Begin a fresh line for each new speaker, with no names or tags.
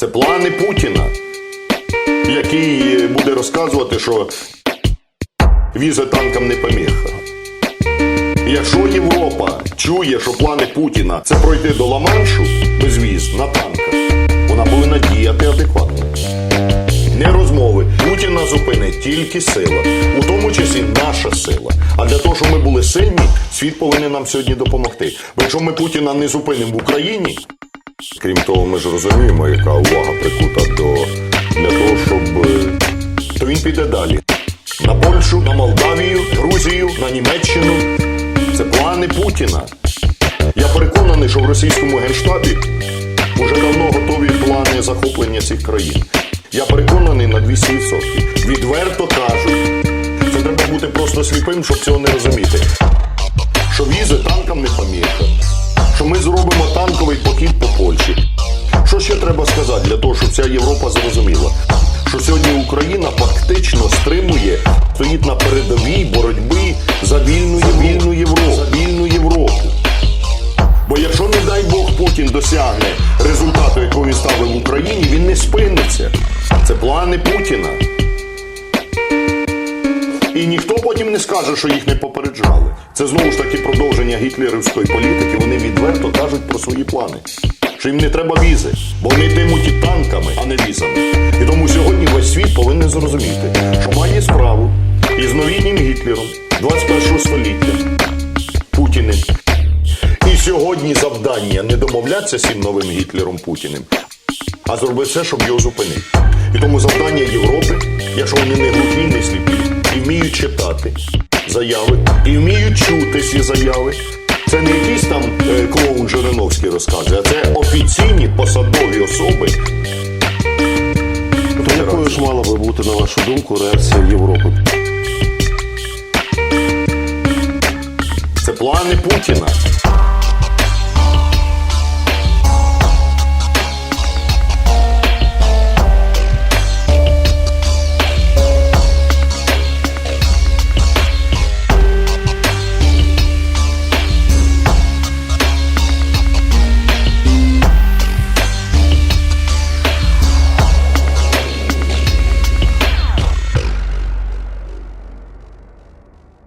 Це плани Путіна, який буде розказувати, що візи танкам не поміха. Якщо Європа чує, що плани Путіна це пройти до Ла-Маншу без віз на танках, вона повинна діяти адекватно. Не розмови. Путіна зупинить тільки сила, у тому числі наша сила. А для того, щоб ми були сильні, світ повинен нам сьогодні допомогти. Бо якщо ми Путіна не зупинимо в Україні, крім того, ми ж розуміємо, яка увага прикута до для того, щоб е, то він піде далі. На Польщу, на Молдавію, Грузію, на Німеччину. Це плани Путіна. Я переконаний, що в російському генштабі вже давно готові плани захоплення цих країн. Я переконаний на 200%. Відверто кажуть. Це треба бути просто сліпим, щоб цього не розуміти. Що візи треба сказати для того, щоб вся Європа зрозуміла? Що сьогодні Україна фактично стримує, стоїть на передовій боротьби за вільну, вільну Європу. Вільну Європу. Бо якщо, не дай Бог, Путін досягне результату, якого він ставив в Україні, він не спиниться. Це плани Путіна. І ніхто потім не скаже, що їх не попереджали. Це знову ж таки продовження гітлерівської політики. Вони відверто кажуть про свої плани. Що їм не треба візи, бо вони йтимуть і танками, а не візами. І тому сьогодні весь світ повинен зрозуміти, що має справу із новітнім Гітлером 21 століття Путіним. І сьогодні завдання не домовлятися з цим новим Гітлером Путіним, а зробити все, щоб його зупинити. І тому завдання Європи, якщо вони не глухі, не сліпі, і вміють читати заяви, і вміють чути ці заяви. Це не якийсь там е, клоун Жириновський розказує, це офіційні посадові особи.
То якою ж мала би бути, на вашу думку, реакція Європи?
Це плани Путіна.